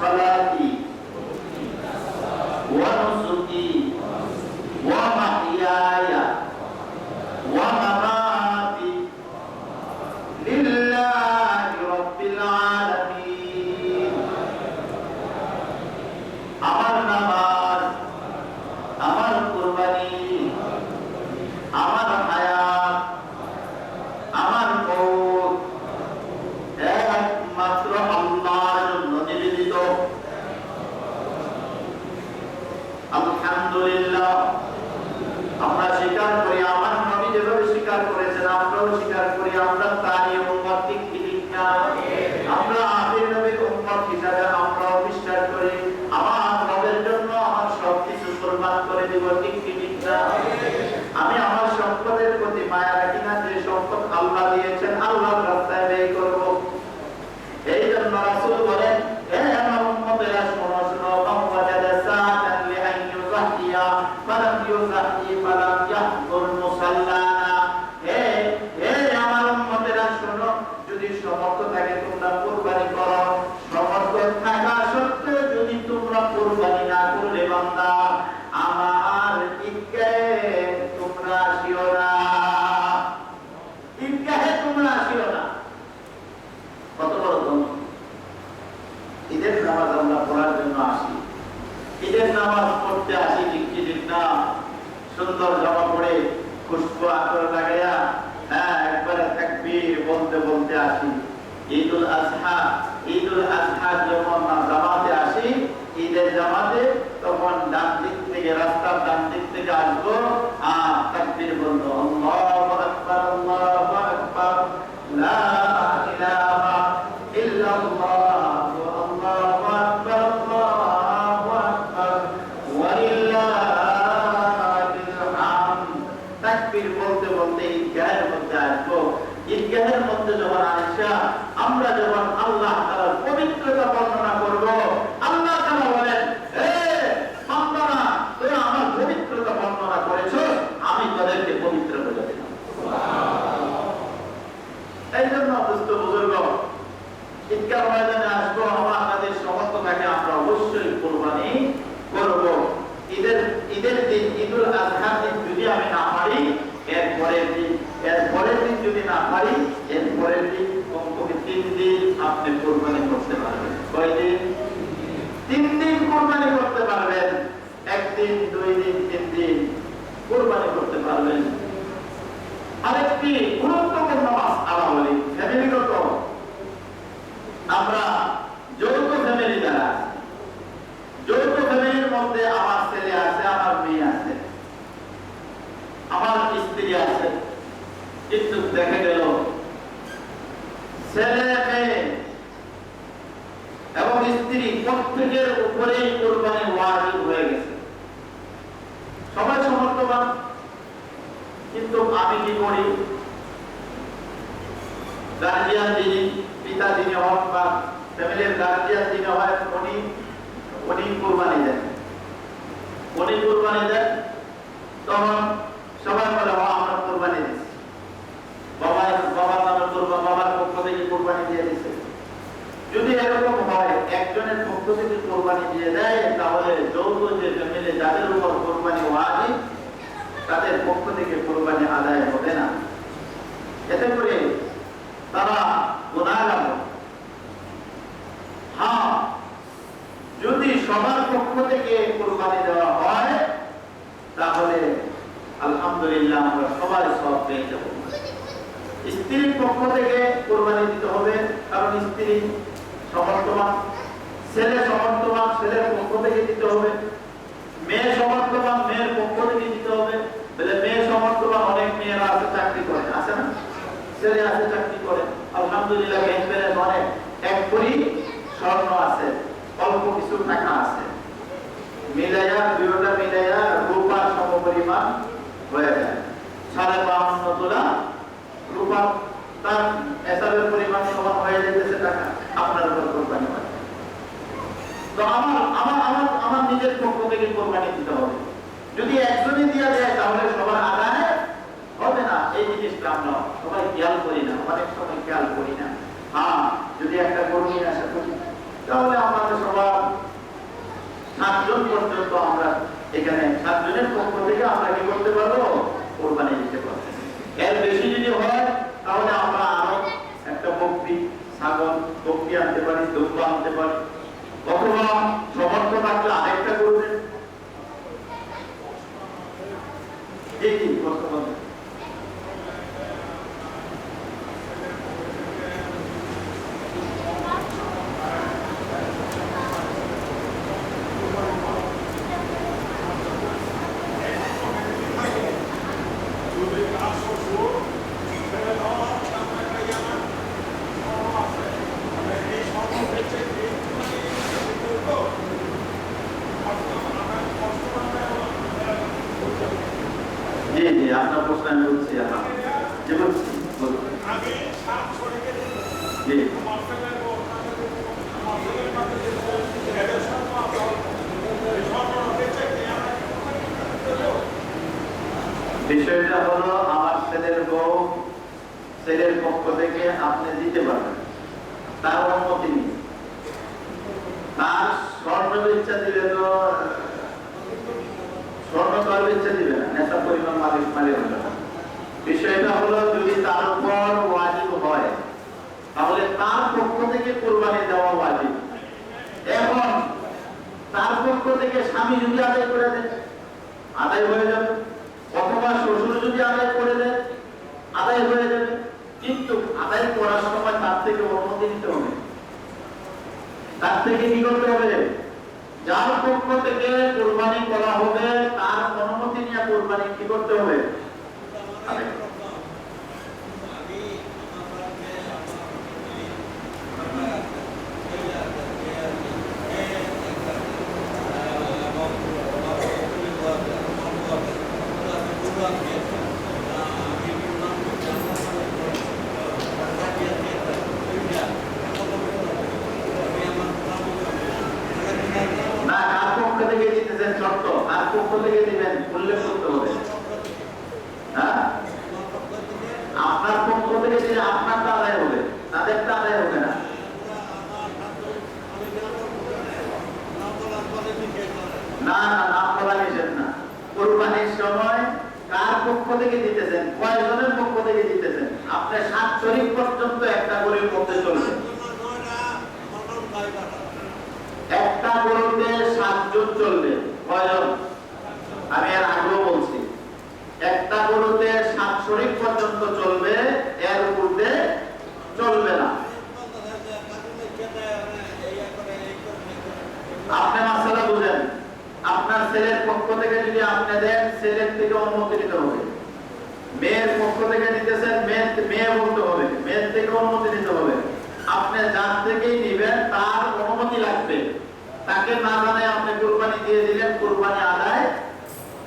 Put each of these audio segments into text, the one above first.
salati wa nusuki. ঈদের নামাজ আমরা পড়ার জন্য আসি। ঈদের নামাজ পড়তে আসি ঠিক না সুন্দর জামা পরে খুশবু আতর লাগাইয়া হ্যাঁ একবারে তাকবীর বলতে বলতে আসি। ঈদুল আজহা ঈদুল আজহা যখন জামাতে আসি, ঈদের জামাতে তখন ডান দিক থেকে, রাস্তার ডান দিক থেকে আসব আর তাকবীর বলব আল্লাহু আকবার আল্লাহু আকবার লা ইলাহা ইল্লাল্লাহ আল্লাহু আকবার আল্লাহু আকবার ওয়ালিল্লাহিল হামদ তাকবীর বলতে বলতে ঈদগাহের মধ্যে আসব ঈদগাহের মধ্যে যখন আইসা আমরা যখন আল্লাহ তাআলার পবিত্রতা বর্ণনা করব আল্লাহ তাআলা বলেন হে বান্দারা তোরা আমার পবিত্রতা বর্ণনা করেছ আমি তাদেরকে পবিত্র করে দিলাম এই জন্য দুস্থ বুজুর্গ ঈদগাহ ময়দানে আসব আমার আমাদের সমস্ত থাকে আমরা অবশ্যই কোরবানি করব ঈদের ঈদের দিন ঈদুল আজহার দিন যদি আমি না পারি এর পরের দিন এর পরের দিন যদি না পারি এর পরের দিন কমপক্ষে তিন দিন আপনি কোরবানি করতে পারবেন কয়দিন তিন দিন কোরবানি করতে পারবেন একদিন দুই দিন তিন দিন কোরবানি করতে পারবেন আরেকটি গুরুত্বপূর্ণ মাসআলা বলি ফ্যামিলিগত আমরা যৌথ ফ্যামিলি যারা আছি, যৌথ ফ্যামিলির মধ্যে আমার ছেলে আছে আমার মেয়ে আছে আমার স্ত্রী আছে কিন্তু দেখা গেল ছেলে মেয়ে এবং স্ত্রী প্রত্যেকের উপরেই কোরবানি ওয়াজিব হয়ে গেছে। সবাই সমর্থবান, কিন্তু আমি কি করি? গার্জিয়ান যিনি, পিতা যিনি হন বা ফ্যামিলির গার্জিয়ান যিনি হয়, উনি উনি কোরবানি দেন। উনি কোরবানি দেন, তখন সবাই বলে "ও, আমরা কোরবানি দিচ্ছি বাবার বাবার নামে কোরবান বাবার পক্ষ থেকে কোরবানি দিয়ে দিচ্ছে যদি এরকম হয় একজনের পক্ষ থেকে কোরবানি দিয়ে দেয়, তাহলে যৌথ যে ফ্যামিলি, যাদের উপর কোরবানি ওয়াজিব, তাদের পক্ষ থেকে কোরবানি আদায় হবে না। এতে করে তারা গুণাগার হবে। হ্যাঁ যদি সবার পক্ষ থেকে কোরবানি দেওয়া হয়, তাহলে আলহামদুলিল্লাহ আমরা সবাই সব পেয়ে যাব। স্ত্রীর পক্ষ থেকে কোরবানি দিতে হবে, কারণ স্ত্রী সমর্থমান। ছেলে সমর্থমান ছেলের পক্ষ থেকে দিতে হবে। মেয়ে সমর্থবান, মেয়ের পক্ষ থেকে দিতে হবে। বলে মেয়ে সমর্থবান অনেক মেয়েরা আছে, চাকরি করে। আছে না? ছেলে আছে, চাকরি করে। আলহামদুলিল্লাহ ব্যাংক ব্যালেন্স অনেক। এক কোটি স্বর্ণ আছে, অল্প কিছু টাকা আছে। মিলাইয়া, দুইটা মিলাইয়া রূপার সম পরিমাণ হয়ে যায়। সাড়ে বাউন্ন তোলা রূপা তার এসবের পরিমাণ সমান হয়ে যেতেছে টাকা আপনার উপর কোরবানি হয় তো আমার আমার আমার আমার নিজের পক্ষ থেকে কোরবানি দিতে হবে। যদি একজনই দিয়ে দেয়, তাহলে সবার আদায় হবে না। এই জিনিসটা আমরা সবাই খেয়াল করি না, অনেক সময় খেয়াল করি না। হ্যাঁ যদি একটা গরু নিয়ে তাহলে আমাদের সবার পর্যন্ত আমরা এখানে, সাতজনের পক্ষ থেকে আমরা কি করতে পারব? কোরবানি দিতে পারব। এর বেশি যদি হয়, তাহলে আমরা আরও একটা বকরি, ছাগল, বকরি আনতে পারি দুম্বা আনতে পারি। অথবা সমর্থ থাকলে আরেকটা করবেন? জি কি প্রশ্ন করবেন। জি জি আপনার প্রশ্ন আমি বলছি আমার জি বলছি বলুন। আমি সাত শরীরে জি মাফেলের ও মাফেলের মাঝে যে এদের সঙ্গে আপনার এই স্বর্ণ বেঁচে কি আমরা বিষয়টা হলো, আমার ছেলের বউ ছেলের পক্ষ থেকে আপনি দিতে পারবেন। তার অনুমতি নেই তার স্বর্ণ ইচ্ছা দিলে তো, স্বর্ণ ইচ্ছা দিবে না নেশা পরিমাণ মালিক মালিক বিষয়টা হলো, যদি তার উপর ওয়াজিব হয় তাহলে তার পক্ষ থেকে কোরবানি দেওয়া ওয়াজিব এখন তার পক্ষ থেকে স্বামী যদি আদায় করে দেয়, আদায় হয়ে যাবে। অথবা শ্বশুর যদি আদায় করে দেয়, আদায় হয়ে যাবে। কিন্তু আদায় করার সময় তার থেকে অনুমতি নিতে হবে। তার থেকে কি করতে হবে? যার পক্ষ থেকে কোরবানি করা হবে, তার অনুমতি নিয়ে কোরবানি কি করতে হবে? আদায় করতে হবে। না কার পক্ষ থেকে দিতেছেন শর্ত কার পক্ষ থেকে দিবেন উল্লেখ করতে হবে হ্যাঁ আপনার পক্ষ থেকে দিলে আপনার তো আদায় হবে তাদের তো আদায় হবে না না না নাম বলা নিষেধ না কোরবানির সময় কার পক্ষ থেকে দিতেছেন, কয়জনের পক্ষ থেকে দিতেছেন? আপনি সাত শরীর পর্যন্ত একটা গরুর মধ্যে চলবে। একটা গরুতে সাতজন চলবে, কয়জন? আমি আর আগেও বলছি, একটা গরুতে সাত শরীর পর্যন্ত চলবে, এর উপরে চলবে না। আপনি মাসালা বুঝেন, আপনার ছেলের পক্ষ থেকে যদি আপনি দেন, ছেলের থেকে অনুমতি মেয়ের পক্ষ থেকে নিতেছেন মেয়ে বলতে হবে মেয়ের থেকে অনুমতি নিতে হবে। আপনি যার থেকেই নিবেন তার অনুমতি লাগবে। তাকে না জানাই আপনি কোরবানি দিয়ে দিলেন কোরবানি আদায়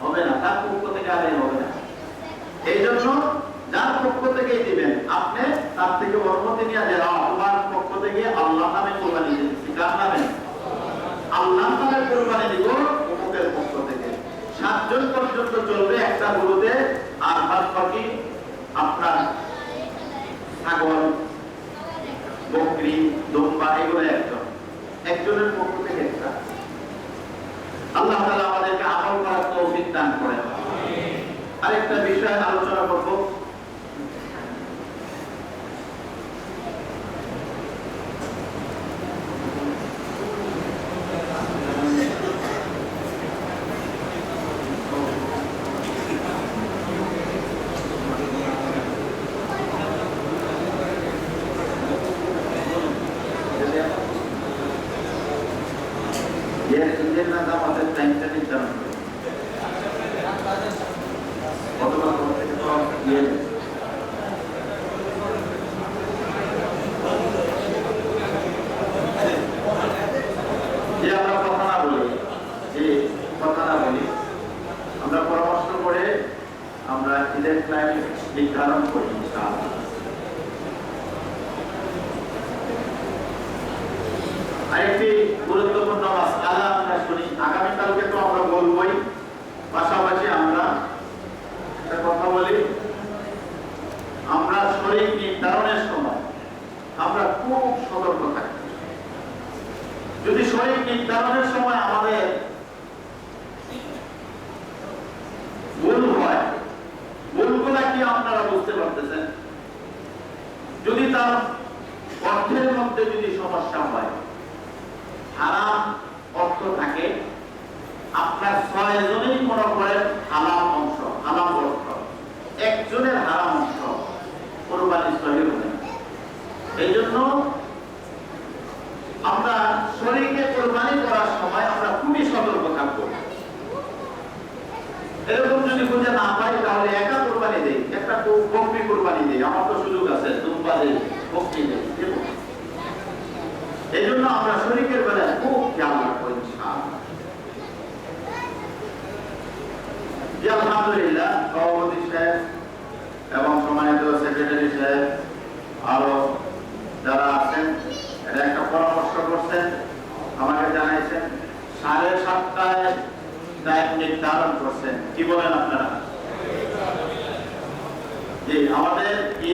হবে না তার পক্ষ থেকে আদায় হবে না। এই জন্য যার পক্ষ থেকেই দিবেন আপনি তার থেকে অনুমতি নিয়ে যে "আহ, তোমার পক্ষ থেকে আল্লাহ নামে কোরবানি দিচ্ছি। কার নামে? আল্লাহ নামে কোরবানি দিব অমুকের পক্ষ থেকে। সাতজন পর্যন্ত চলবে একটা গরুতে আর বাদ বাকি আপনার ছাগল, বকরি, দম্বা, এগুলো একজন। একজনের পক্ষ থেকে একটা। আল্লাহ তালা আমাদেরকে আমল করার তৌফিক দান করেন। আরেকটা বিষয় আলোচনা করব এর ইঞ্জিন না দাম আমাদের টাইমটা নির্ধারণ করে অথবা কোনো থেকে তো ইয়ে নেই। যে আমরা কথা না বলি যে কথা না বলি আমরা পরামর্শ করে আমরা ঈদের প্ল্যান নির্ধারণ করি ইনশাআল্লাহ। আরেকটি গুরুত্বপূর্ণ মাসআলা আমরা শুনি আগামীকালকে তো আমরা বলবই পাশাপাশি আমরা একটা কথা বলি আমরা শরীর নির্ধারণের সময় আমরা খুব সতর্ক থাকি যদি শরীর নির্ধারণের সময় আমাদের দিয়ে আপনারা বুঝতে পারতেছেন যদি তার অর্থের মধ্যে যদি সমস্যা হয় হারাম অর্থ থাকে আপনার ছয় জনেই মনে করেন হালাম অংশ হালাম অর্থ একজনের হারাম অংশ কোরবানি সহি হবে এই জন্য আমরা শরীরকে কোরবানি করার সময় আমরা খুবই সতর্ক থাকব। এরকম যদি খুঁজে না পাই, তাহলে একা কোরবানি দেই, একটা বকরি কোরবানি দেই। আমার তো সুযোগ আছে, দুম্বা দেই বকরি দেই এই জন্য আমরা শরীরের বেলায় খুব খেয়াল রাখব, ইনশাআল্লাহ। আলহামদুলিল্লাহ, সভাপতি সাহেব। সেক্রেটারি সাহেব, আরও যারা আছেন এটা একটা পরামর্শ করছেন, আমাকে জানাইছেন, সাড়ে সাতটায় টাইম নির্ধারণ করছেন। কি বলেন আপনারা? জি, আমাদের